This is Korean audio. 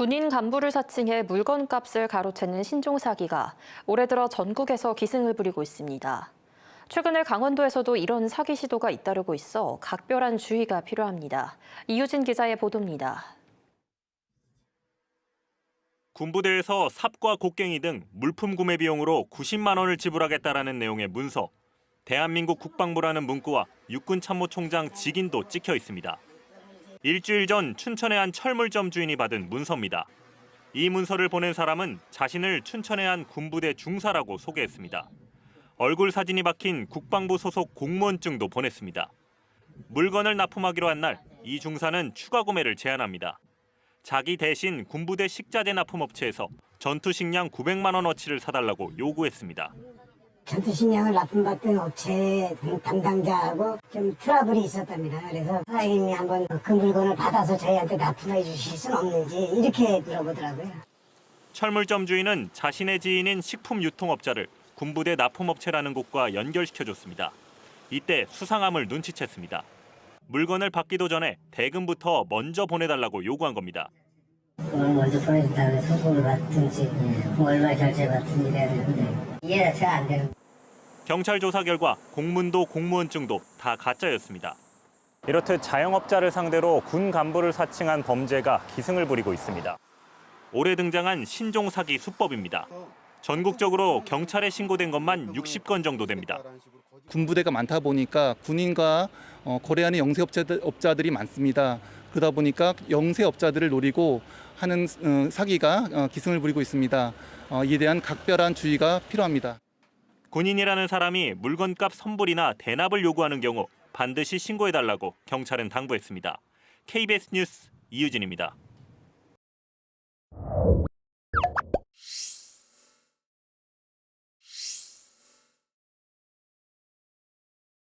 군인 간부를 사칭해 물건값을 가로채는 신종 사기가 올해 들어 전국에서 기승을 부리고 있습니다. 최근에 강원도에서도 이런 사기 시도가 잇따르고 있어 각별한 주의가 필요합니다. 이유진 기자의 보도입니다. 군부대에서 삽과 곡괭이 등 물품 구매 비용으로 90만 원을 지불하겠다라는 내용의 문서, 대한민국 국방부라는 문구와 육군 참모총장 직인도 찍혀 있습니다. 일주일 전 춘천의 한 철물점 주인이 받은 문서입니다. 이 문서를 보낸 사람은 자신을 춘천의 한 군부대 중사라고 소개했습니다. 얼굴 사진이 박힌 국방부 소속 공무원증도 보냈습니다. 물건을 납품하기로 한 날 이 중사는 추가 구매를 제안합니다. 자기 대신 군부대 식자재 납품업체에서 전투 식량 900만 원어치를 사달라고 요구했습니다. 전투식량을 납품받던 업체 담당자하고 좀 트러블이 있었답니다. 그래서 사장님이 한번 그 물건을 받아서 저희한테 납품해 주실 수는 없는지 이렇게 물어보더라고요. 철물점 주인은 자신의 지인인 식품 유통업자를 군부대 납품업체라는 곳과 연결시켜줬습니다. 이때 수상함을 눈치챘습니다. 물건을 받기도 전에 대금부터 먼저 보내달라고 요구한 겁니다. 돈을 먼저 보내준 다음에 소송을 받든지 뭐 얼마 결제 받든지 해야 되는데 이해가 잘 안 되는 경찰 조사 결과 공문도 공무원증도 다 가짜였습니다. 이렇듯 자영업자를 상대로 군 간부를 사칭한 범죄가 기승을 부리고 있습니다. 올해 등장한 신종 사기 수법입니다. 전국적으로 경찰에 신고된 것만 60건 정도 됩니다. 군부대가 많다 보니까 군인과 어, 거래하는 영세업자들, 업자들이 많습니다. 그러다 보니까 영세업자들을 노리고 하는 어, 사기가 어, 기승을 부리고 있습니다. 어, 이에 대한 각별한 주의가 필요합니다. 군인이라는 사람이 물건값 선불이나 대납을 요구하는 경우 반드시 신고해달라고 경찰은 당부했습니다. KBS 뉴스 이유진입니다.